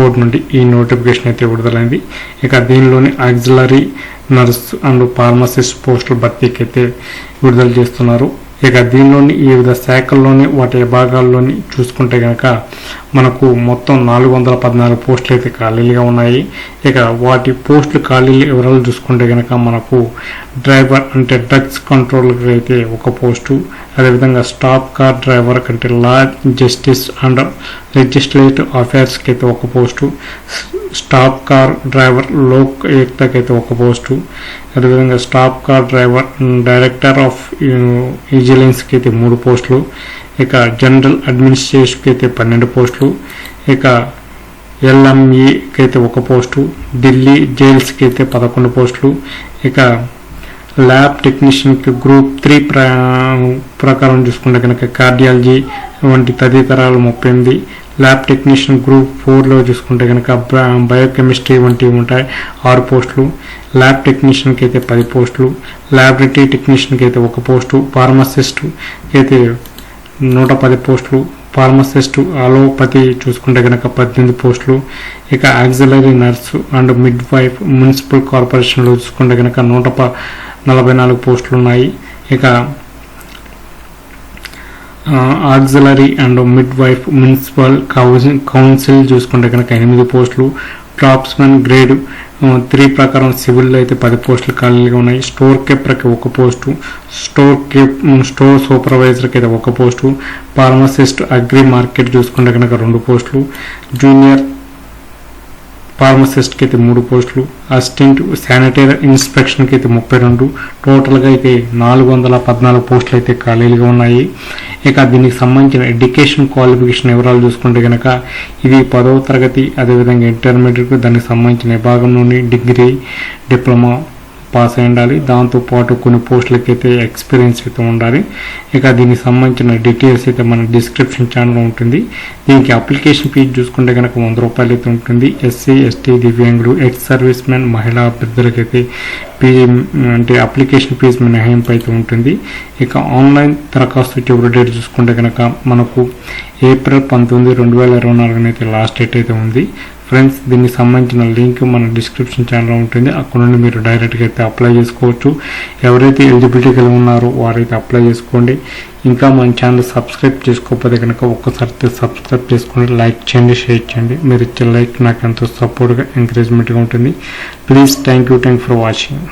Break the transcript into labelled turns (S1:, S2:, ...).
S1: board నుండి ఈ notification అయితే విడుదలైంది. ఇక దీనిలోని ఆక్సిలరీ నర్స్ అండ్ ఫార్మసిస్ట్ పోస్టుల భర్తీకి అయితే విడుదల చేస్తున్నారు. ఇక దీనిలోని వివిధ శాఖల్లోని వాటి విభాగాల్లోని చూసుకుంటే కనుక మనకు మొత్తం నాలుగు వందల పద్నాలుగు పోస్టులు అయితే ఖాళీలుగా ఉన్నాయి. ఇక వాటి పోస్టులు ఖాళీలు వివరాలు చూసుకుంటే కనుక మనకు డ్రైవర్ అంటే డ్రగ్స్ కంట్రోల్కి అయితే ఒక పోస్టు అదేవిధంగా స్టాప్ కార్ డ్రైవర్ కంటే లా జస్టిస్ అండ్ లెజిస్లేటివ్ అఫైర్స్కి అయితే ఒక post staff car driver Lok ఏక్తకి అయితే ఒక పోస్టు అదేవిధంగా staff car driver director of విజిలెన్స్కి అయితే మూడు పోస్టులు ఇక జనరల్ అడ్మినిస్ట్రేషన్కి అయితే పన్నెండు పోస్టులు ఇక ఎల్ఎంఈకి అయితే ఒక పోస్టు ఢిల్లీ జైల్స్కి అయితే పదకొండు పోస్టులు ఇక ల్యాబ్ టెక్నీషియన్కి గ్రూప్ త్రీ ప్రా ప్రకారం చూసుకుంటే కనుక కార్డియాలజీ వంటి తదితరాలు ముప్పై ఎనిమిది ల్యాబ్ టెక్నీషియన్ గ్రూప్ ఫోర్లో చూసుకుంటే కనుక బయోకెమిస్ట్రీ వంటివి ఉంటాయి ఆరు పోస్టులు ల్యాబ్ టెక్నీషియన్కి అయితే పది పోస్టులు ల్యాబొరేటరీ టెక్నీషియన్కి అయితే ఒక పోస్టు ఫార్మసిస్ట్కి అయితే నూట పది పోస్టులు ఫార్మసిస్ట్ అలోపతి చూసుకుంటే కనుక పద్దెనిమిది పోస్టులు ఇక auxiliary nurse and midwife municipal కార్పొరేషన్లో చూసుకుంటే కనుక నూట ప నలభై నాలుగు పోస్టులు ఉన్నాయి. ఇక auxiliary and midwife municipal council council చూసుకుంటే కనుక ఎనిమిది పోస్టులు క్రాప్స్మెన్ గ్రేడ్ త్రీ ప్రకారం సివిల్లో అయితే పది పోస్టులు ఖాళీగా ఉన్నాయి. స్టోర్ కీపర్కి ఒక పోస్టు స్టోర్ కీప్ స్టోర్ సూపర్వైజర్కి అయితే ఒక పోస్టు ఫార్మసిస్ట్ అగ్రి మార్కెట్ చూసుకుంటే కనుక రెండు పోస్టులు జూనియర్ ఫార్మసిస్ట్కి అయితే మూడు పోస్టులు అసిస్టెంట్ శానిటరీ ఇన్స్పెక్షన్కి అయితే ముప్పై రెండు టోటల్గా అయితే నాలుగు వందల పద్నాలుగు పోస్టులు అయితే ఖాళీలుగా ఉన్నాయి. ఇక దీనికి సంబంధించిన ఎడ్యుకేషన్ క్వాలిఫికేషన్ వివరాలు చూసుకుంటే కనుక ఇది పదవ తరగతి అదేవిధంగా ఇంటర్మీడియట్ దానికి సంబంధించిన విభాగం నుండి డిగ్రీ డిప్లొమా పాస్ అయి ఉండాలి. దాంతోపాటు కొన్ని పోస్టులకి అయితే ఎక్స్పీరియన్స్ అయితే ఉండాలి. ఇక దీనికి సంబంధించిన డీటెయిల్స్ అయితే మన డిస్క్రిప్షన్ ఛానల్లో ఉంటుంది. దీనికి అప్లికేషన్ ఫీజు చూసుకుంటే కనుక వంద రూపాయలు అయితే ఉంటుంది. ఎస్సీ ఎస్టీ దివ్యాంగులు ఎక్స్ సర్వీస్ మెన్ మహిళా అభ్యర్థులకైతే ఫీ అంటే అప్లికేషన్ ఫీజు మినహాయింపు అయితే ఉంటుంది. ఇక ఆన్లైన్ దరఖాస్తు చివరి డేట్ చూసుకుంటే కనుక మనకు ఏప్రిల్ పంతొమ్మిది రెండు వేల ఇరవై నాలుగునైతే లాస్ట్ డేట్ అయితే ఉంది. ఫ్రెండ్స్ దీనికి సంబంధించిన లింక్ మన డిస్క్రిప్షన్ ఛానల్లో ఉంటుంది. అక్కడ నుండి మీరు డైరెక్ట్గా అయితే అప్లై చేసుకోవచ్చు. ఎవరైతే ఎలిజిబిలిటీ కలిగి ఉన్నారో వారైతే అప్లై చేసుకోండి. ఇంకా మన ఛానల్ సబ్స్క్రైబ్ చేసుకోకపోతే కనుక ఒక్కసారి సబ్స్క్రైబ్ చేసుకోండి లైక్ చేయండి షేర్ చేయండి. మీరు ఇచ్చే లైక్ నాకు ఎంతో సపోర్ట్గా ఎంకరేజ్మెంట్గా ఉంటుంది. Please thank you thank for watching